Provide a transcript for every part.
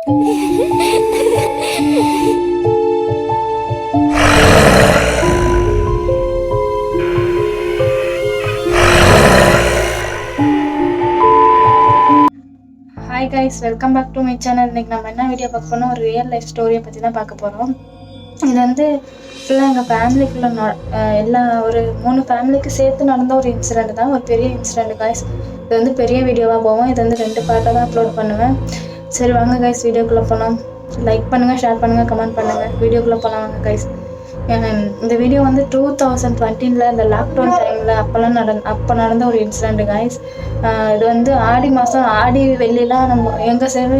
Hi guys welcome back to my channel இன்னைக்கு நம்ம என்ன வீடியோ பார்க்க போறோம் ஒரு ரியல் லைஃப் ஸ்டோரியை பற்றி தான் பார்க்க போகிறோம் இது வந்து ஃபுல்லாக எங்கள் ஃபேமிலிக்குள்ள எல்லா ஒரு மூணு ஃபேமிலிக்கு சேர்த்து நடந்த ஒரு இன்சிடெண்ட் தான். ஒரு பெரிய இன்சிடெண்ட் கைஸ் இது வந்து பெரிய வீடியோவாக போவோம். இது வந்து ரெண்டு பார்ட்டாக தான் அப்லோட் பண்ணுவேன். சரி வாங்க கைஸ் வீடியோக்குள்ளே போகலாம் லைக் பண்ணுங்கள் ஷேர் பண்ணுங்கள் கமெண்ட் பண்ணுங்கள் வீடியோக்குள்ளே போகலாம் வாங்க கைஸ் இந்த வீடியோ வந்து டூ தௌசண்ட் டுவெண்ட்டீனில் இந்த லாக்டவுன் டைமில் அப்போல்லாம் நடந்த அப்போ நடந்த ஒரு இன்சிடெண்ட் கைஸ் இது வந்து ஆடி மாதம் ஆடி வெள்ளிலாம் நம்ம எங்கள் சைடு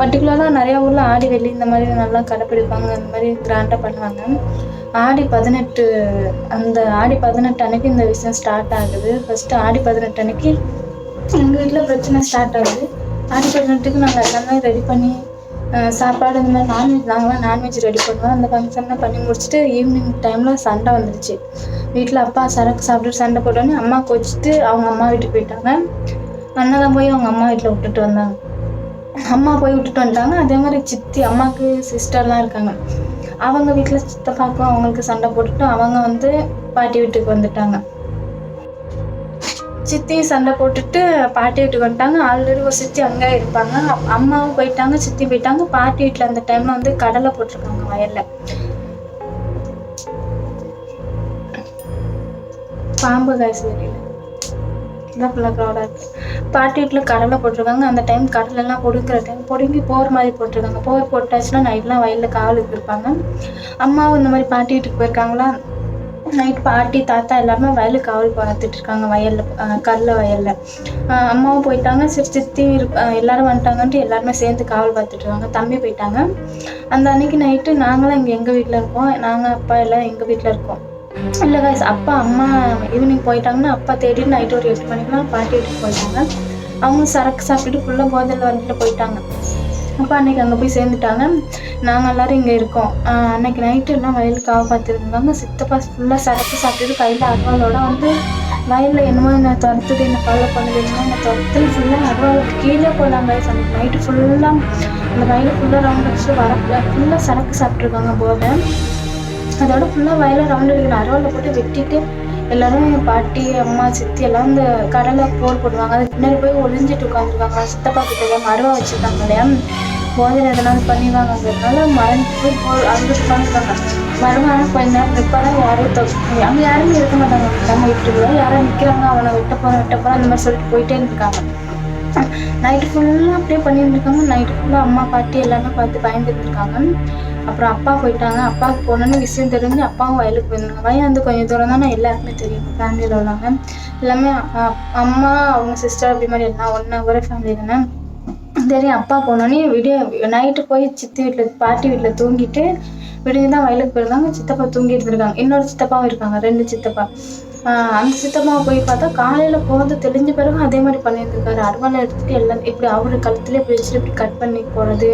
பர்டிகுலராக நிறையா ஊரில் ஆடி வெள்ளி இந்த மாதிரி நல்லா கடைப்பிடிப்பாங்க இந்த மாதிரி கிராண்டாக பண்ணுவாங்க. ஆடி பதினெட்டு அந்த ஆடி பதினெட்டு அன்னைக்கு இந்த விஷயம் ஸ்டார்ட் ஆகுது. ஃபஸ்ட்டு ஆடி பதினெட்டு அன்னைக்கு எங்கள் வீட்டில் பிரச்சனை ஸ்டார்ட் ஆகுது. ஆடி நாங்கள் எல்லாமே ரெடி பண்ணி சாப்பாடு இந்த மாதிரி நான்வெஜ் நாங்களாம் நான்வெஜ் ரெடி பண்ணுவோம். அந்த ஃபங்க்ஷன்லாம் பண்ணி முடிச்சுட்டு ஈவினிங் டைமில் சண்டை வந்துடுச்சு வீட்டில் அப்பா சரக்கு சாப்பிட்டு சண்டை போட்டோன்னே அம்மா கொச்சிட்டு அவங்க அம்மா வீட்டுக்கு போயிட்டாங்க. அண்ணா தான் போய் அவங்க அம்மா வீட்டில் விட்டுட்டு வந்தாங்க. அம்மா போய் விட்டுட்டு வந்துட்டாங்க. அதே மாதிரி சித்தி அம்மாவுக்கு சிஸ்டர்லாம் இருக்காங்க. அவங்க வீட்டில் சித்தப்பாக்கும் அவங்களுக்கு சண்டை போட்டுட்டு அவங்க வந்து பாட்டி வீட்டுக்கு வந்துட்டாங்க. சித்தி சண்டை போட்டுட்டு பாட்டி வீட்டுக்கு வந்துட்டாங்க. ஆல்ரெடி ஒரு சித்தி அங்கே இருப்பாங்க. அம்மாவும் போயிட்டாங்க சித்தி போயிட்டாங்க. பாட்டி வீட்டில் அந்த டைமில் வந்து கடலை போட்டிருக்காங்க வயலில். பாம்பு காய்ச்சி இதான் ஃபுல்லாக க்ரௌடாக இருக்குது பாட்டி வீட்டில் கடலை போட்டிருக்காங்க. அந்த டைம் கடலெல்லாம் பொடுக்கிற டைம் பொடுங்கி போர் மாதிரி போட்டிருக்காங்க. போர் போட்டாச்சுன்னா நைட்லாம் வயலில் காவலுக்கு இருப்பாங்க அம்மாவும் இந்த மாதிரி பாட்டி வீட்டுக்கு போயிருக்காங்களா? நைட் பாட்டி தாத்தா எல்லாருமே வயலுக்கு காவல் பார்த்துட்டு இருக்காங்க வயலில் கல்ல வயலில். அம்மாவும் போயிட்டாங்க சரி சித்தி எல்லாரும் வந்துட்டாங்கன்ட்டு எல்லாருமே சேர்ந்து காவல் பார்த்துட்டு இருக்காங்க. தம்பி போயிட்டாங்க. அந்த அன்னைக்கு நைட்டு நாங்களாம் இங்கே எங்கள் வீட்டில் இருக்கோம். நாங்கள் அப்பா எல்லாம் எங்கள் வீட்டில் இருக்கோம். இல்லை guys அப்பா அம்மா ஈவினிங் போயிட்டாங்கன்னா அப்பா தேடிட்டு நைட்டு ஒரு எட்டு மணிக்கெலாம் பாட்டி வீட்டுக்கு போயிட்டாங்க. அவங்க சரக்கு சாப்பிட்டுட்டு ஃபுல்லாக போதையில் வந்துட்டு போயிட்டாங்க. அப்பா அன்னைக்கு அங்கே போய் சேர்ந்துட்டாங்க. நாங்கள் எல்லாரும் இங்கே இருக்கோம். அன்றைக்கி அன்னைக்கு நைட்டு எல்லாம் வயலுக்கு காப்பாற்றிருந்தாங்க சித்தப்பா ஃபுல்லாக சரக்கு சாப்பிட்டுட்டு கையில் அருவாளோட வந்து வயலில் என்னமோ என்ன துரத்துது என்ன ஃபாலோ பண்ணுது என்னமோ என்ன துரத்து ஃபுல்லாக அருவாளுக்கு கீழே போகலாம் guys நைட்டு ஃபுல்லாக அந்த வயலை ஃபுல்லாக ரவுண்ட் அடிச்சுட்டு வர ஃபுல்லாக சரக்கு சாப்பிட்ருக்காங்க போதை அதோட ஃபுல்லாக வயலை ரவுண்ட் அடிக்கிற அருவாளில் போட்டு வெட்டிட்டு எல்லாரும் என் பாட்டி அம்மா சித்தி எல்லாம் இந்த கடலை போர் போடுவாங்க. அதுக்கு பின்னாடி போய் ஒளிஞ்சிட்டு உட்காந்துருக்காங்க சித்தப்பா கிட்ட எல்லாம் மருவா வச்சுருக்காங்க இல்லையா? போதையில் எதனால பண்ணிடுவாங்கன்றதுனால மறந்து போய் போர் அங்கே உட்காந்துருக்காங்க மருவான கொஞ்ச நேரம் நிற்பாதான் யாரும் அங்கே யாருமே இருக்க மாட்டாங்க. நம்ம வீட்டுக்குள்ள யாரும் நிற்கிறாங்க அவனை விட்ட போகிறேன் விட்ட போகிறேன் அந்த மாதிரி சொல்லிட்டு போயிட்டே இருக்காங்க நைட்டு ஃபுல்லாக அப்படியே பண்ணிட்டு இருக்காங்க நைட்டு ஃபுல்லாக அம்மா பாட்டி எல்லாமே பார்த்து பயந்துட்டு அப்புறம் அப்பா போயிட்டாங்க. அப்பாவுக்கு போனோன்னு விஷயம் தெரிஞ்சு அப்பாவும் வயலுக்கு போயிருந்தாங்க. வயல் வந்து கொஞ்சம் தூரம் தான் எல்லாருக்குமே தெரியும். ஃபேமிலியில் உள்ளவங்க. எல்லாமே அம்மா அவங்க சிஸ்டர் அப்படி மாதிரி எல்லாம் ஒன்றா ஒரே ஃபேமிலி தானே. தெரியும் அப்பா போனோடனே விடிய நைட்டு போய் சித்தி வீட்டில் பாட்டி வீட்டில் தூங்கிட்டு விடிஞ்சு தான் வயலுக்கு போயிருந்தாங்க. சித்தப்பா தூங்கி இருந்திருக்காங்க. இன்னொரு சித்தப்பாவும் இருக்காங்க. ரெண்டு சித்தப்பா. அந்த சித்தப்பாவை போய் பார்த்தா காலையில் போகிறது தெளிஞ்ச பிறகு அதே மாதிரி பண்ணியிருந்திருக்காரு அருவாலை எடுத்துட்டு எல்லாம் இப்படி அவர் கழுத்துலேயே பிடிச்சிட்டு இப்படி கட் பண்ணி போகிறது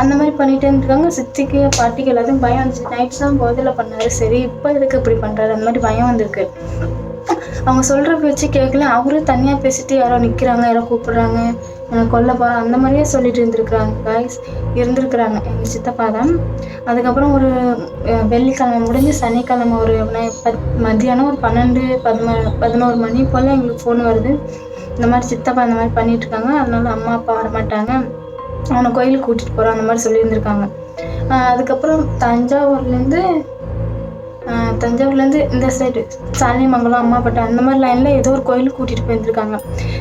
அந்த மாதிரி பண்ணிகிட்டே இருக்காங்க சித்திக்கு பாட்டிக்கு எல்லாத்தையும் பயம் வந்துச்சு. நைட்ஸ் தான் போதில் பண்ணாரு. சரி இப்போ எதுக்கு இப்படி பண்ணுறாரு அந்த மாதிரி பயம் வந்திருக்கு. அவங்க சொல்கிற பேச்சு கேட்கல அவரும் தனியாக பேசிட்டு யாரோ நிற்கிறாங்க யாரோ கூப்பிட்றாங்க கொல்லப்பா கொல்ல அந்த மாதிரியே சொல்லிட்டு இருந்திருக்கிறாங்க காய்ஸ் இருந்திருக்கிறாங்க. எங்கள் சித்தப்பா தான். அதுக்கப்புறம் ஒரு வெள்ளிக்கிழமை முடிஞ்சு சனிக்கிழமை ஒரு பத் மத்தியானம் ஒரு பன்னெண்டு பதினொ பதினோரு மணி போல் எங்களுக்கு ஃபோன் வருது. இந்த மாதிரி சித்தப்பா இந்த மாதிரி பண்ணிகிட்ருக்காங்க அதனால அம்மா அப்பா வரமாட்டாங்க. அவனை கோயிலுக்கு கூட்டிகிட்டு போகிறான் அந்த மாதிரி சொல்லியிருந்திருக்காங்க. அதுக்கப்புறம் தஞ்சாவூர்லேருந்து தஞ்சாவூர்லேருந்து இந்த சைடு சாலிமங்கலம் அம்மாப்பட்டை அந்த மாதிரி லைனில் ஏதோ ஒரு கோயிலுக்கு கூட்டிகிட்டு போயிருந்துருக்காங்க.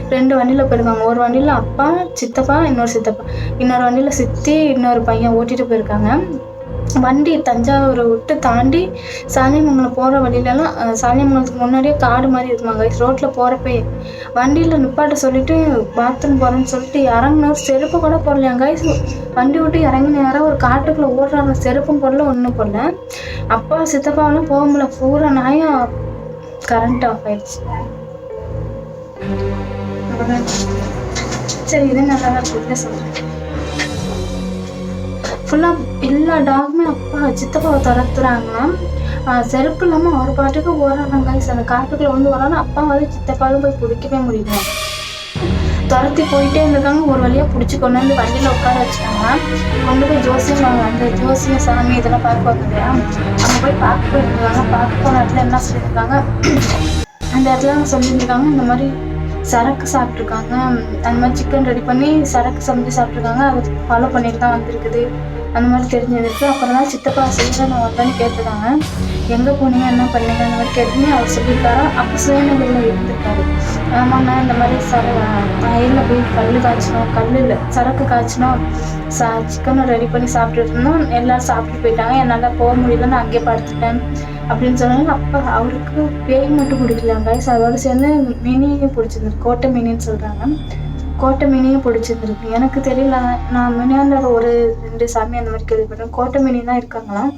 ரெண்டு வண்டியில் போயிருக்காங்க. ஒரு வண்டியில் அப்பா சித்தப்பா இன்னொரு சித்தப்பா. இன்னொரு வண்டியில் சித்தி இன்னொரு பையன் ஓட்டிகிட்டு போயிருக்காங்க. வண்டி தஞ்சாவூரை விட்டு தாண்டி சாலியமங்கலம் போகிற வழியிலலாம் சாலியமங்கலத்துக்கு முன்னாடியே காடு மாதிரி இருக்குமாங்க ரோட்டில் போகிறப்பே வண்டியில் நிப்பாட்ட சொல்லிட்டு பாத்ரூம் போகிறேன்னு சொல்லிட்டு இறங்கினோர் செருப்பு கூட போடலையாங்க வண்டி விட்டு இறங்கின யாரோ ஒரு காட்டுக்குள்ளே ஓடுறாங்க. செருப்பும் போடல ஒன்றும் போடல. அப்பா சித்தப்பாவெல்லாம் போக முடியல. பூரா நாயும் கரண்ட் ஆஃப் ஆயிடுச்சு. சரி இது நல்லா தான் சொல்கிறேன் ஃபுல்லாக எல்லா டாகுமே அப்பா சித்தப்பாவை துரத்துறாங்களாம் செருப்பு இல்லாமல் அவர் பாட்டுக்கு ஓடுறாங்க guys. அந்த காட்டுக்குள்ளே வந்து வரானா அப்பா வந்து சித்தப்பாலும் போய் பிடிக்கவே முடியல. துரத்தி போயிட்டே இருந்திருக்காங்க. ஒரு வழியாக பிடிச்சி கொண்டு வந்து வண்டியில் உட்கார வச்சுட்டாங்க. கொண்டு போய் ஜோசியம் அந்த ஜோசியம் சாமி இதெல்லாம் பார்க்க இல்லையா அங்கே போய் பார்க்க போயிருக்காங்க. பார்க்க போன இடத்துல என்ன சொல்லியிருக்காங்க? அந்த இடத்துல அவங்க சொல்லியிருக்காங்க இந்த மாதிரி சரக்கு சாப்பிட்ருக்காங்க. அந்த மாதிரி சிக்கன் ரெடி பண்ணி சரக்கு சமைச்சு சாப்பிட்ருக்காங்க. அதை ஃபாலோ பண்ணிட்டு தான் வந்திருக்குது. அந்த மாதிரி தெரிஞ்சிருந்துச்சு அப்புறம் தான் சித்தப்பா செய்ய நான் வந்தேன்னு கேட்டிருக்காங்க. எங்கே போனீங்க என்ன பண்ணீங்க அந்த மாதிரி கேட்டுன்னு அவர் சொல்லியிருக்காரா? அப்போ சுயநகரில் இருந்திருக்காரு. ஆமாண்ணா இந்த மாதிரி சர வயலில் போய் கல் காய்ச்சினோம் கல் இல்லை சரக்கு காய்ச்சினோம். சா சிக்கனை ரெடி பண்ணி சாப்பிட்டுட்டு இருந்தோம். எல்லோரும் சாப்பிட்டு போயிட்டாங்க. என்னால் போக முடியல நான் அங்கேயே படுத்துட்டேன் அப்படின்னு சொன்னாங்க. அப்போ அவருக்கு பேய் மட்டும் பிடிக்கல கைஸ் அதோட சேர்ந்து மினியும் பிடிச்சிருந்தது கோட்டை மினின்னு சொல்கிறாங்க கோட்டை மீனையும் பிடிச்சிருந்துருக்கு எனக்கு தெரியல நான் மினியாண்டர் ஒரு ரெண்டு சாமி அந்த மாதிரி கேள்விப்பட்டேன். கோட்டை மீனி தான் இருக்காங்களாம்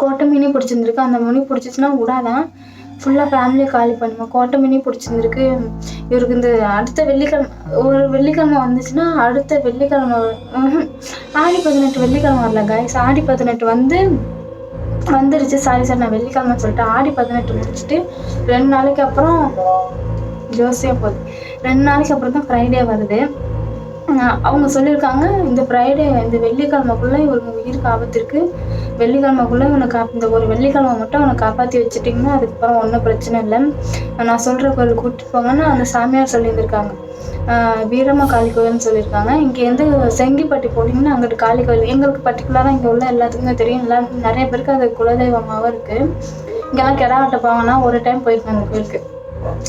கோட்டை மினி பிடிச்சிருந்துருக்கு. அந்த மீனி பிடிச்சிச்சுன்னா விடாதான் ஃபுல்லாக ஃபேமிலியை காலி பண்ணுமா? கோட்டை மினி பிடிச்சிருந்துருக்கு. இவருக்கு இந்த அடுத்த வெள்ளிக்கிழமை ஒரு வெள்ளிக்கிழமை வந்துச்சுன்னா அடுத்த வெள்ளிக்கிழமை ஆடி பதினெட்டு வெள்ளிக்கிழமை வரல காய்ஸ் ஆடி பதினெட்டு வந்து வந்துருச்சு. சாரி சார் நான் வெள்ளிக்கிழமை சொல்லிட்டு ஆடி பதினெட்டு முடிச்சுட்டு ரெண்டு நாளைக்கு அப்புறம் ஜோசியா போகுது. ரெண்டு நாளைக்கு அப்புறம் தான் ஃப்ரைடே வருது அவங்க சொல்லியிருக்காங்க இந்த ஃப்ரைடே இந்த வெள்ளிக்கிழமைக்குள்ளே இவருக்கு உயிருக்கு ஆபத்து இருக்குது வெள்ளிக்கிழமைக்குள்ளே இவனை கா இந்த ஒரு வெள்ளிக்கிழமை மட்டும் அவனை காப்பாற்றி வச்சுட்டிங்கன்னா அதுக்கப்புறம் ஒன்றும் பிரச்சனை இல்லை. நான் சொல்கிற கோயில் கூட்டிட்டு போங்கன்னு அந்த சாமியார் சொல்லியிருந்திருக்காங்க. வீரம்மா காளி கோயில்னு சொல்லியிருக்காங்க. இங்கேருந்து செங்கிப்பட்டி போனீங்கன்னா அங்கிட்டு காளி கோயில் எங்களுக்கு பர்டிகுலராக இங்கே உள்ள எல்லாத்துக்குமே தெரியும். எல்லாம் நிறைய பேருக்கு அது குலதெய்வமாகவும் இருக்குது இங்கெல்லாம் கிடா வெட்டப்பாங்கன்னா ஒரு டைம் போயிருக்கேன் அந்த கோயிலுக்கு.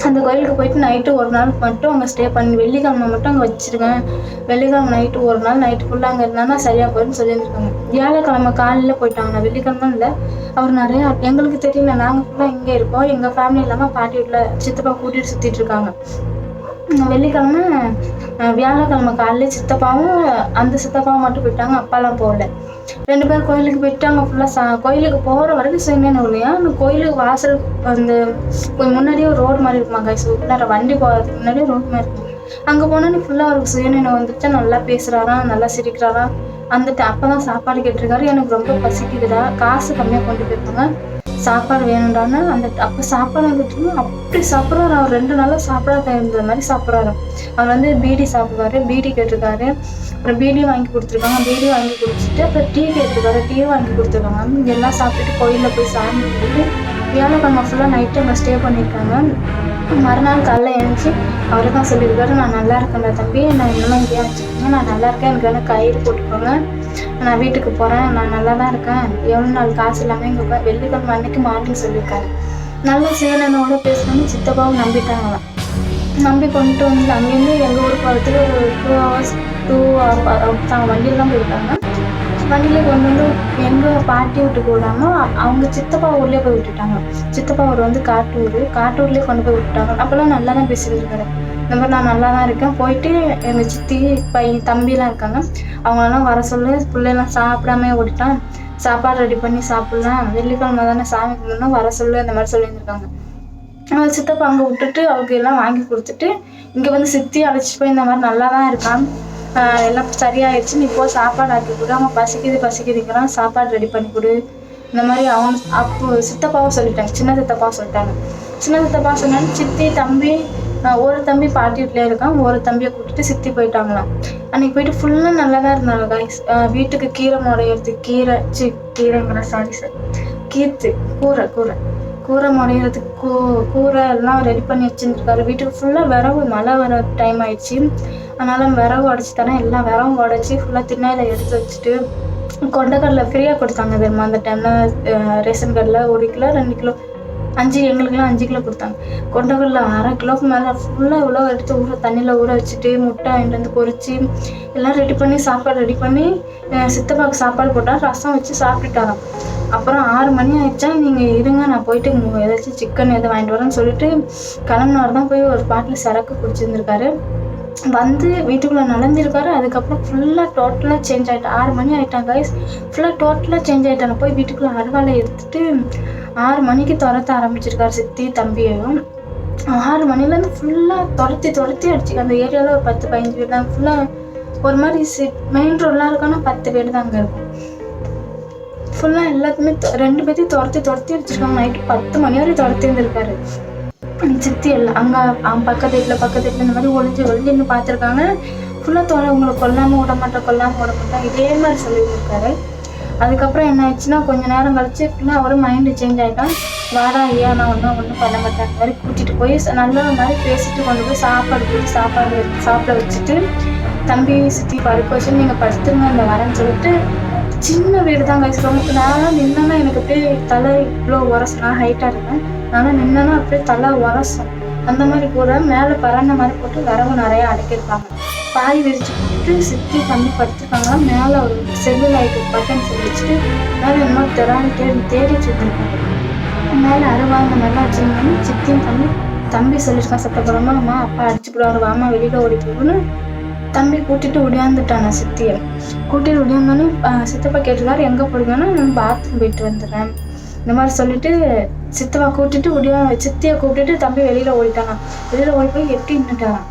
அந்த கோயிலுக்கு போயிட்டு நைட்டு ஒரு நாள் மட்டும் அங்கே ஸ்டே பண்ணி வெள்ளிக்கிழமை மட்டும் அங்கே வச்சுருக்கேன். வெள்ளிக்கிழமை நைட்டு ஒரு நாள் நைட்டு ஃபுல்லாக அங்கே இருந்தானா சரியாக போயிடும்னு சொல்லியிருந்துருக்காங்க வியாழக்கிழமை காலையில் போயிட்டாங்க. வெள்ளிக்கிழமை இல்லை. அவர் நிறையா எங்களுக்கு தெரியல நாங்கள் ஃபுல்லாக இங்கே இருக்கோம். எங்கள் ஃபேமிலி இல்லாமல் பாட்டி வீட்டில் சித்தப்பா கூட்டிகிட்டு சுற்றிட்டு இருக்காங்க. வெள்ளிக்கிழமை வியாழக்கிழமை காலையில சித்தப்பாவும் அந்த சித்தப்பாவும் மட்டும் போயிட்டாங்க அப்பாலாம் போகல. ரெண்டு பேரும் கோயிலுக்கு போயிட்டாங்க ஃபுல்லாக சா கோயிலுக்கு போகிற வரைக்கும் சுயநினைவு இல்லையா அந்த கோயிலுக்கு வாசல் அந்த கொஞ்சம் முன்னாடியே ஒரு ரோடு மாதிரி இருக்குமா கைஸ் உள்ளார வண்டி போகிறதுக்கு முன்னாடியே ரோடு மாதிரி இருக்கும் அங்கே போனோன்னே ஃபுல்லாக அவருக்கு சுயநினைவு வந்துட்டு நல்லா பேசுகிறாராம் நல்லா சிரிக்கிறாராம் அந்த அப்போ தான் சாப்பாடு கேட்டிருக்காரு. எனக்கு ரொம்ப பசிக்குதுடா. காசு கம்மியாக கொண்டு போயிருப்பாங்க. சாப்பாடு வேணும்டான்னு அந்த அப்போ சாப்பாடு வந்துட்டு அப்படி சாப்பிட்றாரு அவர் ரெண்டு நாளாக சாப்பிடாத இருந்த மாதிரி சாப்பிட்றாரு. அவர் வந்து பீடி சாப்பிடுவாரு பீடி கேட்டிருக்காரு. அப்புறம் பீடி வாங்கி கொடுத்துருக்காங்க. பீடி வாங்கி குடிச்சிட்டு அப்புறம் டீ கேட்டிருக்காரு. டீ வாங்கி கொடுத்துருக்காங்க. எல்லாம் சாப்பிட்டுட்டு கோயிலில் போய் சாமி கும்பிட்டு வியாழக்கிழமை ஃபுல்லாக நைட்டு அங்கே ஸ்டே பண்ணியிருக்காங்க. மறுநாள் காலைல எழுந்துச்சு. அவரு தான் சொல்லியிருக்காரு நான் நல்லா இருக்கேன்டா தம்பி. நான் இன்னமும் இங்கேயே வச்சுக்கோங்க. நான் நல்லா இருக்கேன். எனக்கு வேணா கயிறு போட்டுக்கோங்க. நான் வீட்டுக்கு போகிறேன் நான் நல்லா தான் இருக்கேன். எவ்வளோ நாள் காசு இல்லாமல் இங்கே உட்காந்து வெள்ளிக்கிழமை அன்னைக்கு மார்னிங் சொல்லியிருக்காரு. நல்ல சேனனோட பேசணும்னு சித்தப்பாவும் நம்பிட்டாங்களாம் நம்பி கொண்டு வந்து அங்கேருந்து எங்கள் ஊருக்கு காலத்தில் ஒரு டூ ஹவர்ஸ் டூ தான் வண்டியில் தான் போயிருக்காங்க. வண்டியிலே கொண்டு வந்து எங்கே பாட்டி வீட்டுக்கு விடாம அவங்க சித்தப்பா ஊர்லேயே போய் விட்டுட்டாங்க. சித்தப்பா ஊர் வந்து காட்டூர். காட்டூர்லேயே கொண்டு போய் விட்டுட்டாங்க. அப்போல்லாம் நல்லா தான் பேசியிருக்காரு இந்த மாதிரி நான் நல்லா தான் இருக்கேன். போயிட்டு எங்கள் சித்தி பையன் தம்பிலாம் இருக்காங்க. அவங்களெல்லாம் வர சொல்லு. பிள்ளைலாம் சாப்பிடாம ஓடிட்டான். சாப்பாடு ரெடி பண்ணி சாப்பிட்லாம். வெள்ளிக்கிழமை தானே சாமி கும்பிடணும். வர சொல்லு அந்த மாதிரி சொல்லியிருந்திருக்காங்க. அவன் சித்தப்பா அங்கே விட்டுட்டு அவங்க எல்லாம் வாங்கி கொடுத்துட்டு இங்கே வந்து சித்தி அழைச்சிட்டு போய் இந்த மாதிரி நல்லா தான் இருக்கான். எல்லாம் சரியாயிடுச்சு. நீ போ சாப்பாடு ஆக்கி கொடு. அவன் பசிக்குது பசிக்குதுங்கிறான் சாப்பாடு ரெடி பண்ணி கொடு. இந்த மாதிரி அவன் அப்போ சித்தப்பாவும் சொல்லிட்டாங்க. சின்ன சித்தப்பாவும் சொல்லிட்டாங்க. சின்ன சித்தப்பா சொன்னாங்க சித்தி தம்பி ஒரு தம்பி பாட்டி வீட்டிலே இருக்கான். ஒரு தம்பியை கூட்டிட்டு சித்தி போயிட்டாங்களாம். அன்னைக்கு போயிட்டு ஃபுல்லாக நல்லா தான் இருந்தாங்க காய்ஸ் வீட்டுக்கு கீரை முடையிறது கீரை சி கீரைங்கிற சாரி சார் கீர்த்து கூரை கூரை. கூரை முடையிறதுக்கு கூ கூரை எல்லாம் ரெடி பண்ணி வச்சுருக்காரு வீட்டுக்கு ஃபுல்லாக விரவு மழை வர டைம் ஆயிடுச்சு. அதனால விரவு உடச்சி தரேன் எல்லாம் விரவும் உடச்சி ஃபுல்லாக திண்ணையில் எடுத்து வச்சுட்டு கொண்டக்கடலை ஃப்ரீயாக கொடுத்தாங்க தெரியுமா? அந்த டைமில் ரேஷன் கடையில் ஒரு கிலோ ரெண்டு கிலோ. அஞ்சு எங்களுக்குலாம் அஞ்சு கிலோ கொடுத்தாங்க. கொண்டக்கடலை அரை கிலோக்கு மேலே ஃபுல்லாக இவ்வளோ எடுத்து ஊற தண்ணியில் ஊற வச்சுட்டு முட்டை வாங்கிட்டு வந்து பொறிச்சு எல்லாம் ரெடி பண்ணி சாப்பாடு ரெடி பண்ணி சித்தப்பாக்கு சித்தப்பாவுக்கு சாப்பாடு போட்டால் ரசம் வச்சு சாப்பிட்டுட்டாராம். அப்புறம் ஆறு மணி ஆயிடுச்சா நீங்கள் இருங்க நான் போயிட்டு ஏதாச்சும் சிக்கன் எதை வாங்கிட்டு வரேன்னு சொல்லிட்டு கிளம்புனார் தான் போய் ஒரு பாட்டில் சரக்கு குடிச்சிருந்துருக்காரு. வந்து வீட்டுக்குள்ளே நடந்திருக்காரு அதுக்கப்புறம் ஃபுல்லாக டோட்டலாக சேஞ்ச் ஆகிட்டு ஆறு மணி ஆகிட்டாங்க கைஸ் ஃபுல்லாக டோட்டலாக சேஞ்ச் ஆகிட்டாங்க போய் வீட்டுக்குள்ளே அருவாலை எடுத்துட்டு ஆறு மணிக்கு துரத்த ஆரம்பிச்சிருக்காரு சித்தி தம்பியையும் ஆறு மணிலேருந்து ஃபுல்லாக துரத்தி துரத்தி அடிச்சு அந்த ஏரியாவில் ஒரு பத்து பதினஞ்சு பேர் தான். ஃபுல்லாக ஒரு மாதிரி சி மெயின் ரோடெலாம் இருக்கோன்னா பத்து பேர் தான் அங்கே இருக்கும். ஃபுல்லாக எல்லாத்துமே ரெண்டு பேர்த்தையும் துரத்தி துரத்தி அடிச்சிருக்காங்க. நைட்டு பத்து மணி வரை துரத்தி இருந்திருக்காரு. சித்தி எல்லாம் அங்கே அவன் பக்கத்து வீட்டில் பக்கத்து வீட்டில் இந்த மாதிரி ஒளிஞ்சு ஒளிஞ்சுன்னு பார்த்துருக்காங்க. ஃபுல்லாக தோலை உங்களை கொல்லாமல் விட மாட்டேன் கொல்லாமல் விட மாட்டேன். இதே மாதிரி சொல்லியிருக்காரு அதுக்கப்புறம் என்ன ஆயிடுச்சுன்னா கொஞ்ச நேரம் கழிச்சு ஃபுல்லாக அவரும் மைண்டு சேஞ்ச் ஆகிட்டான் வாடா ஐயா நான் ஒன்றும் ஒன்றும் பண்ண மாட்டேன். அந்த மாதிரி கூட்டிகிட்டு போய் நல்ல மாதிரி பேசிட்டு கொண்டு போய் சாப்பாடு போய் சாப்பாடு வச்சு- சாப்பிட வச்சுட்டு தம்பி சுற்றி படுக்க வச்சு நீங்கள் படுத்துருங்க அந்த வரேன்னு சொல்லிட்டு சின்ன வீடு தான் கைஸ் ரொம்ப நான் நின்னா எனக்கு அப்படியே தலை இவ்வளோ உரசு. நான் ஹைட்டாக இருந்தேன். ஆனால் நின்னா அப்படியே தலை உரசும் அந்த மாதிரி கூட மேலே பறந்த மாதிரி போட்டு வரவு நிறையா அடக்கியிருப்பாங்க. பாய் விரிச்சு போட்டு சித்தி பண்ணி படுத்துருக்காங்க மேலே ஒரு செல்லு லைட்டு பட்டன் சொல்லி வச்சுட்டு மேலே என்னமோ தெரான்னு தேடி தேடிட்டு இருந்திருக்காங்க. மேலே அருவாங்க நல்லா வச்சிருந்தாங்க சித்தியும் தம்பி தம்பி சொல்லியிருக்கான் சத்தப்படமா அம்மா அப்பா அடிச்சு போடுவாரு வாமா வெளியில ஓடி போகணும்னு தம்பி கூட்டிட்டு ஒடியாந்துட்டான் சித்தியை. கூட்டிட்டு ஒடியாந்தோன்னே சித்தப்பா கேட்டிருக்காரு எங்கே போடுங்கன்னா நான் பாத்ரூம் போயிட்டு வந்துடுறேன். இந்த மாதிரி சொல்லிட்டு சித்தப்பா கூட்டிட்டு ஒடியா சித்தியை கூப்பிட்டுட்டு தம்பி வெளியில ஓடிட்டாங்க. வெளியில ஓடி போய் எட்டி நின்றுட்டாங்க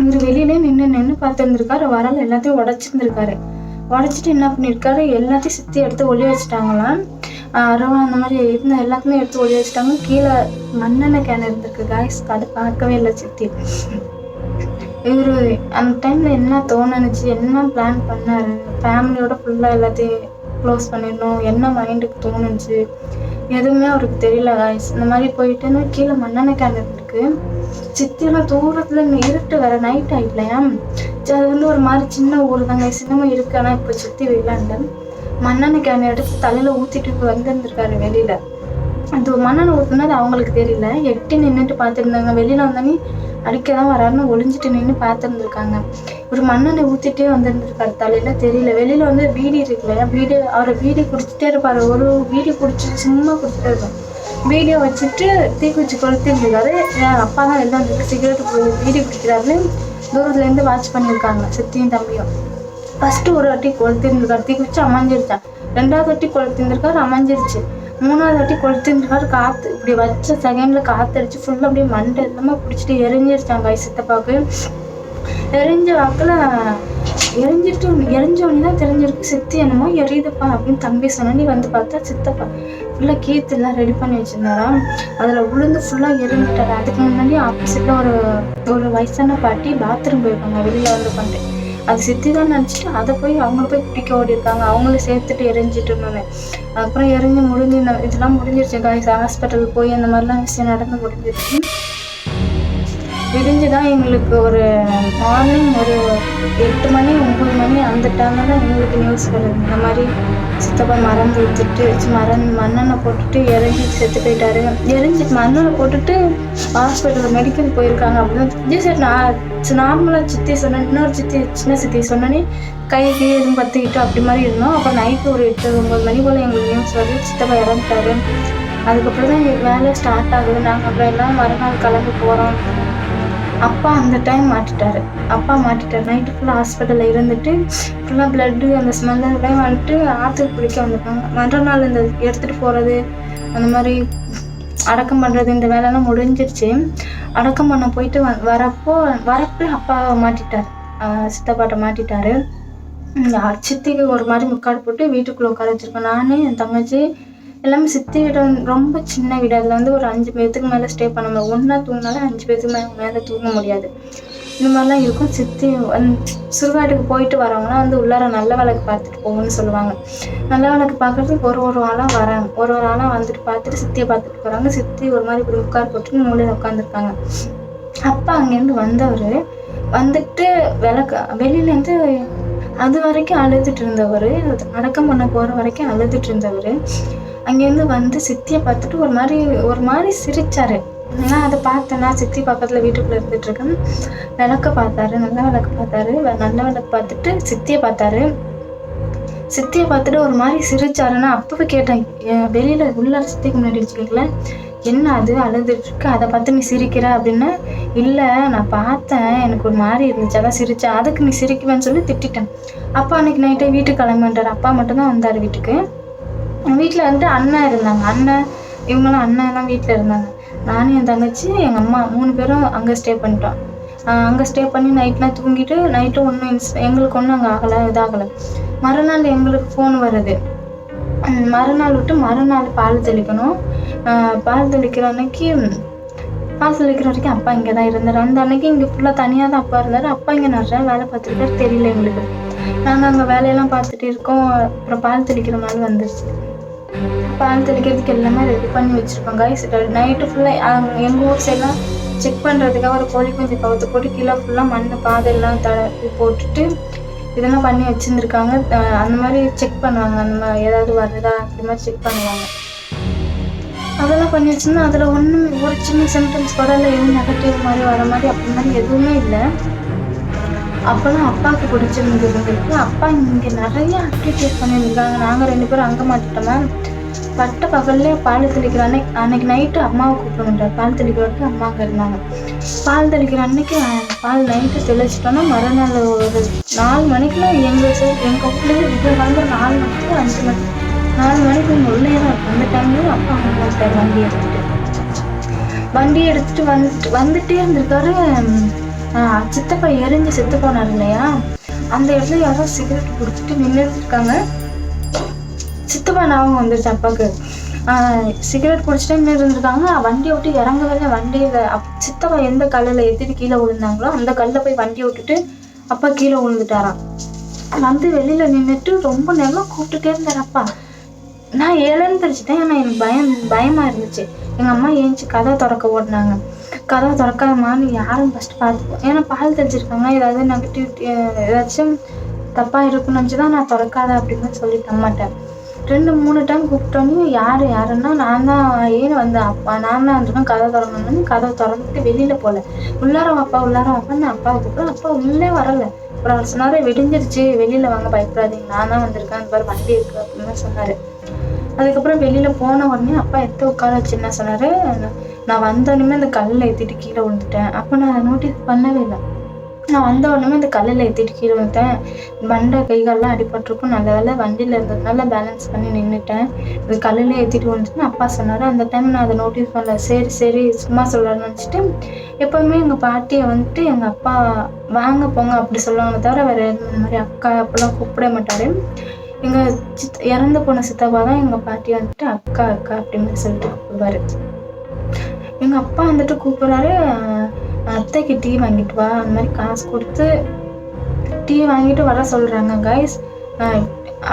இவர் வெளியிலே நின்று நின்று பார்த்துருந்துருக்காரு. வரால் எல்லாத்தையும் உடச்சிருந்துருக்காரு. உடச்சிட்டு என்ன பண்ணியிருக்காரு எல்லாத்தையும் சுற்றி எடுத்து ஒளி வச்சுட்டாங்களாம். அரவா அந்த மாதிரி இருந்த எல்லாத்தையுமே எடுத்து ஒளி வச்சுட்டாங்க. கீழே மண்ணெண்ணெய் கேன் இருந்திருக்கு காய்ஸ் அது பார்க்கவே இல்லை சித்தி. இவரு அந்த டைம்ல என்ன தோணுச்சு? என்ன பிளான் பண்ணாரு? ஃபேமிலியோட ஃபுல்லா எல்லாத்தையும் க்ளோஸ் பண்ணிடணும். என்ன மைண்டுக்கு தோணுச்சு? எதுவுமே அவருக்கு தெரியல காய்ஸ் இந்த மாதிரி போயிட்டுன்னு கீழே மண்ணெண்ணெய் கேன் இருக்கு சித்தியெல்லாம் தூரத்துல இந்த இருட்டு வேற நைட் ஆயிடலையா அது வந்து ஒரு மாதிரி சின்ன ஊர் தாங்க. சின்னமா இருக்கு. ஆனா இப்போ சுத்தி விளையாண்டு மண்ணெண்ணெய் கேன் எடுத்து தலையில ஊத்திட்டு வந்திருந்திருக்காரு வெளியில. அது மண்ணெண்ணெய் ஊத்துனது அவங்களுக்கு தெரியல. எட்டி நின்றுட்டு பார்த்துருந்தாங்க. வெளியில வந்தோடனே அடிக்க தான் வராருன்னு ஒளிஞ்சிட்டு நின்று பார்த்துருந்துருக்காங்க. ஒரு மண்ணெண்ணெய் ஊத்திட்டே வந்திருந்திருக்காரு. தலையில தெரியல. வெளியில வந்து பீடி இருக்கு இல்லையா பீடி அவரை பீடி குடிச்சிட்டே இருப்பாரு. ஒரு பீடி குடிச்சு சும்மா குடிச்சிட்டே இருப்பார். வீடியோ வச்சுட்டு தீக்குச்சி கொளுத்திருந்துருக்காரு என் அப்பா தான் எல்லாம் வந்துருக்கு சிகரெட் வீடியோ குடிக்கிறாருன்னு தூரத்துலேருந்து வாட்ச் பண்ணியிருக்காங்க சித்தியும் தம்பியும். ஃபஸ்ட்டு ஒரு வாட்டி கொளுத்திருந்துருக்காரு. தீக்குச்சி அமைஞ்சிருச்சான் ரெண்டாவது வாட்டி கொளுத்திருந்துருக்காரு அமைஞ்சிருச்சு. மூணாவது வாட்டி கொளுத்திருந்துருக்காரு காற்று இப்படி வச்ச செகண்டில் காற்றடிச்சு ஃபுல்லாக அப்படியே மண்டை எல்லாமே பிடிச்சிட்டு எரிஞ்சிருச்சாங்க கை சித்தப்பாவுக்கு. எரிஞ்ச வாக்கில் எரிஞ்சிட்டு எரிஞ்சோடனே தான் தெரிஞ்சிருக்கு. சித்தி என்னமோ எரியுதுப்பா அப்படின்னு தம்பி சொன்ன நீ வந்து பார்த்தா சித்தப்பா. ஃபுல்லாக கீத்துலாம் ரெடி பண்ணி வச்சிருந்தாராம் அதில் உளுந்து ஃபுல்லாக எரிஞ்சிட்டாரு. அதுக்கு முன்னாடி ஆப்போசிட்ல ஒரு ஒரு வயசான பாட்டி பாத்ரூம் போயிருக்காங்க. வெளியில் வந்து பண்ணிட்டு அது சித்தி தான் நினச்சிட்டு அதை போய் அவங்கள போய் பிடிக்க ஓடி இருக்காங்க அவங்கள சேர்த்துட்டு எரிஞ்சிட்டு இருந்தோன்னு அப்புறம் எரிஞ்சு முடிஞ்சு இதெல்லாம் முடிஞ்சிருச்சு காய்ஸ் ஹாஸ்பிட்டல் போய் அந்த மாதிரிலாம் விஷயம் நடந்து முடிஞ்சிருச்சு. விடிஞ்சுதான் எங்களுக்கு ஒரு மார்னிங் ஒரு எட்டு மணி ஒம்பது மணி அந்த டைமில் தான் எங்களுக்கு நியூஸ் வருது. இந்த மாதிரி சித்தப்பா மறந்து விட்டுட்டு மரண் மண்ணெண்ணை போட்டுட்டு இறங்கி செத்து போயிட்டாரு. எரிஞ்சு மண்ணெண்ணை போட்டுட்டு ஹாஸ்பிட்டல் மெடிக்கல் போயிருக்காங்க அப்படின்னு. தெரிஞ்சு சரி நான் நார்மலாக சித்தி சொன்னேன். இன்னொரு சித்தி சின்ன சித்தி சொன்னோன்னே கை எதுவும் பற்றிக்கிட்டு அப்படி மாதிரி இருந்தோம். அப்புறம் நைட்டு ஒரு எட்டு ஒம்பது மணி போல் எங்களுக்கு நியூஸ் வருது. சித்தப்பா இறந்துட்டாரு. அதுக்கப்புறம் தான் வேலை ஸ்டார்ட் ஆகுது. நாங்கள் அப்புறம் எல்லாம் மறுநாள் கிளம்பி போகிறோம் அப்பா அந்த டைம் மாட்டிட்டாரு. அப்பா மாட்டிட்டார். நைட்டு ஃபுல்லாக ஹாஸ்பிட்டலில் இருந்துட்டு ஃபுல்லாக பிளட்டு அந்த ஸ்மெல்லாம் வந்துட்டு ஆற்றுக்கு பிடிக்க வந்திருக்காங்க. மறுநாள் இந்த எடுத்துகிட்டு போகிறது அந்த மாதிரி அடக்கம் பண்ணுறது இந்த வேலைலாம் முடிஞ்சிருச்சு. அடக்கம் பண்ண போயிட்டு வ வரப்போ வரப்போ அப்பா மாட்டிட்டார். சித்தப்பாட்ட மாட்டிட்டாரு. சித்திக்கு ஒரு மாதிரி முக்காடு போட்டு வீட்டுக்குள்ளே உட்கார வச்சிருக்கோம் நான் என் தங்கச்சி எல்லாமே சித்தி வீடு ரொம்ப சின்ன வீடு. அதில் வந்து ஒரு அஞ்சு பேர்த்துக்கு மேலே ஸ்டே பண்ண முடியாது. ஒன்றா தூங்கினாலும் அஞ்சு பேர்த்துக்கு மேலே மேலே தூங்க முடியாது. இந்த மாதிரிலாம் இருக்கும். சித்தி வந்து சுடுகாட்டுக்கு போயிட்டு வரவங்களாம் வந்து உள்ளார நல்ல விளக்கு பார்த்துட்டு போகணும்னு சொல்லுவாங்க. நல்ல விளக்கு பார்க்கறதுக்கு ஒரு ஒரு ஆளாக வராங்க. ஒரு ஒரு ஆளாக வந்துட்டு பார்த்துட்டு சித்தியை பார்த்துட்டு போகிறாங்க சித்தி ஒரு மாதிரி இப்படி உட்கார் போட்டு மூலையில் உட்காந்துருக்காங்க அப்பா அங்கேருந்து வந்தவர் வந்துட்டு விளக்கு வெளியிலேருந்து அது வரைக்கும் அழுதுட்டு இருந்தவர் அடக்கம் பண்ண போகிற வரைக்கும் அழுதுட்டு இருந்தவர் அங்கேருந்து வந்து சித்தியை பார்த்துட்டு ஒரு மாதிரி ஒரு மாதிரி சிரித்தார் நான் அதை பார்த்தேன்னா சித்தி பக்கத்தில் வீட்டுக்குள்ளே இருந்துகிட்ருக்கேன். விளக்க பார்த்தாரு நல்ல விளக்கு பார்த்தாரு. நல்ல விளக்கு பார்த்துட்டு சித்தியை பார்த்தாரு. சித்தியை பார்த்துட்டு ஒரு மாதிரி சிரிச்சாருன்னா அப்பவே கேட்டேன். வெளியில் உள்ள சித்திக்கு முன்னாடி வச்சுக்கல என்ன அது? அழுதுட்டுருக்கு அதை பார்த்து நீ சிரிக்கிற? அப்படின்னா. இல்லை நான் பார்த்தேன். எனக்கு ஒரு மாதிரி இருந்துச்சு. அதான் சிரிச்சேன். அதுக்கு நீ சிரிக்குவேன்னு சொல்லி திட்டிட்டேன். அப்பா அன்னைக்கு நைட்டே வீட்டுக்கு கிளம்பிட்டார் அப்பா மட்டும்தான் வந்தார் வீட்டுக்கு. வீட்டில் வந்துட்டு அண்ணன் இருந்தாங்க. அண்ணன் இவங்களாம் அண்ணன் தான் வீட்டில் இருந்தாங்க. நானும் என் தங்கச்சி எங்கள் அம்மா மூணு பேரும் அங்கே ஸ்டே பண்ணிட்டோம். அங்கே ஸ்டே பண்ணி நைட்லாம் தூங்கிட்டு நைட்டு ஒன்றும் இன்ஸ் எங்களுக்கு ஒன்றும் அங்கே ஆகலை இதாகலை. மறுநாள் எங்களுக்கு ஃபோன் வருது. மறுநாள் விட்டு மறுநாள் பால் தெளிக்கணும். பால் தெளிக்கிற அன்னைக்கு பால் தெளிக்கிற வரைக்கும் அப்பா இங்கே தான் இருந்தார். அந்த அன்னைக்கு இங்கே ஃபுல்லாக தனியாக தான் அப்பா இருந்தார். அப்பா இங்கே நிறையா வேலை பார்த்துருக்காரு. தெரியல எங்களுக்கு. நாங்கள் அங்கே வேலையெல்லாம் பார்த்துட்டு இருக்கோம். அப்புறம் பால் தெளிக்கிற நாள் வந்துருச்சு. பால் தெளிக்கிறதுக்கு எல்லாமே ரெடி பண்ணி வச்சுருப்பாங்க நைட்டு ஃபுல்லாக எங்கள் ஊர் சைட்லாம் செக் பண்ணுறதுக்காக ஒரு கோழி குஞ்சு கவுத்து போட்டு கீழே ஃபுல்லாக மண் பாதெல்லாம் தடவி போட்டுட்டு இதெல்லாம் பண்ணி வச்சுருந்துருக்காங்க. அந்த மாதிரி செக் பண்ணுவாங்க. அந்த மாதிரி ஏதாவது வருதா? அப்படி மாதிரி செக் பண்ணுவாங்க. அதெல்லாம் பண்ணி வச்சுருந்தா அதில் ஒன்றும் ஒரு சின்ன சிம்டம்ஸ் கூட இல்லை எதுவும் நெகட்டிவ் மாதிரி வர மாதிரி அப்படி மாதிரி எதுவுமே இல்லை. அப்போல்லாம் அப்பாவுக்கு பிடிச்சிருந்தது. அப்பா இங்கே நிறைய ஆக்டிவிட்டிஸ் பண்ணியிருந்தாங்க. நாங்கள் ரெண்டு பேரும் அங்கே மாட்டிட்டோமா பட்ட பகல்லே பால் தெளிக்கிற அன்னைக்கு அன்னைக்கு நைட்டு அம்மாவை கூப்பிடுறாரு பால் தெளிக்கிறதுக்கு அம்மாவுக்கு அம்மா அங்கே இருந்தாங்க. பால் தெளிக்கிற அன்னைக்கு பால் நைட்டு தெளிச்சிட்டோன்னா மறுநாள் ஒரு நாலு மணிக்கெலாம் எங்கள் சைடு எங்கள் ஊர்லேயே இப்போ கிளம்புற நாலு மணிக்கு அஞ்சு மணி நாலு மணிக்கு இங்கே உள்ளே தான் இருக்கும் அந்த டைம்லேயும் அப்பா அங்கே போட்டார் வண்டி எடுத்துகிட்டு வண்டி எடுத்துட்டு வந்துட்டு வந்துட்டே இருந்திருக்காரு சித்தப்பா எரிஞ்சு செத்து போனார் இல்லையா? அந்த இடத்துல யாரோ சிகரெட் குடிச்சிட்டு நின்றுட்டு இருக்காங்க. சித்தப்பா ஞாபகம் வந்துருச்சு அப்பாவுக்கு. சிகரெட் குடிச்சிட்டே நின்று இருந்திருக்காங்க. வண்டியை விட்டு இறங்கவே வண்டியில் அப் சித்தப்பா எந்த கல்லில் எதிரி கீழே விழுந்தாங்களோ அந்த கல்லில் போய் வண்டியை விட்டுட்டு அப்பா கீழே விழுந்துட்டாராம். வந்து வெளியில நின்றுட்டு ரொம்ப நேரம் கூப்பிட்டுட்டே இருந்தார் அப்பா. நான் எழுந்திரிச்சிட்டேன் ஆனால் எனக்கு பயம் பயமா இருந்துச்சு. எங்கள் அம்மா ஏஞ்சி கதவை திறக்க ஓடினாங்க. கதவை திறக்காதமான்னு யாரும் ஃபஸ்ட்டு பார்த்து ஏன்னா பால் தெளிச்சிருக்காங்க. ஏதாவது நெகட்டிவிட்டி ஏதாச்சும் தப்பாக இருக்குன்னு நினச்சி தான் நான் திறக்காத அப்படின்னு சொல்லிட்டு மாட்டேன். ரெண்டு மூணு டைம் கூப்பிட்டோன்னே யார் யாருன்னா நான் தான் ஏன் வந்தேன். அப்பா நான் தான் வந்துடும் கதை திறங்கணும்னு கதை திறந்துட்டு வெளியில் போகல உள்ளார அப்பா உள்ளார வாப்பான்னு அப்பாவை கூப்பிட்றேன் அப்பா உள்ளே வரலை. அப்புறம் அவர் சொன்னார் விடிஞ்சிருச்சு. வெளியில் வாங்க பயப்படாதீங்க. நான் தான் வந்திருக்கேன். அந்த மாதிரி வண்டி இருக்குது அப்படின்னு சொன்னார். அதுக்கப்புறம் வெளியில் போன உடனே அப்பா எடுத்து உட்கார வச்சு என்ன நான் வந்த உடனே இந்த கல்லில் ஏற்றிட்டு கீழே விழுந்துட்டேன். அப்போ நான் அதை நோட்டீஸ் பண்ணவே இல்லை. நான் வந்த உடனே இந்த கல்லில் ஏற்றிட்டு கீழே விழுந்துட்டேன். மண்டை கைகாலெலாம் அடிபட்டிருக்கும். நல்ல வேலை வண்டியில் இருந்ததுனால பேலன்ஸ் பண்ணி நின்றுட்டேன் இது கல்லில் ஏற்றிட்டு விழுந்துட்டு அப்பா சொன்னார் அந்த டைம் நான் அதை நோட்டீஸ் பண்ணல. சரி சரி சும்மா சொல்கிறான்னு நினச்சிட்டு எப்போவுமே எங்கள் பாட்டியை வந்துட்டு எங்கள் அப்பா வாங்க போங்க அப்படி சொல்லுவாங்க தவிர வேறு எதுவும் இந்த மாதிரி அக்கா அப்படிலாம் கூப்பிட மாட்டார். எங்கள் சித் இறந்து போன சித்தப்பா தான் எங்கள் பாட்டி வந்துட்டு அக்கா அக்கா அப்படின்னு சொல்லிட்டு கூப்பிடுவாரு. எங்கள் அப்பா வந்துட்டு கூப்பிட்றாரு அத்தைக்கு டீ வாங்கிட்டு வா அந்த மாதிரி காசு கொடுத்து டீ வாங்கிட்டு வர சொல்கிறாங்க கைஸ்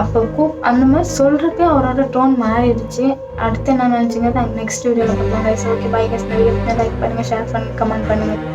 அப்போ கூப் அந்த மாதிரி சொல்கிறப்பே அவரோட டோன் மாறிடுச்சு. அடுத்து என்ன நினச்சிங்க தான் நெக்ஸ்ட் வீடியோவில் பார்ப்போம் guys okay bye guys like பண்ணுங்கள் ஷேர் பண்ணுங்கள் கமெண்ட் பண்ணுங்கள்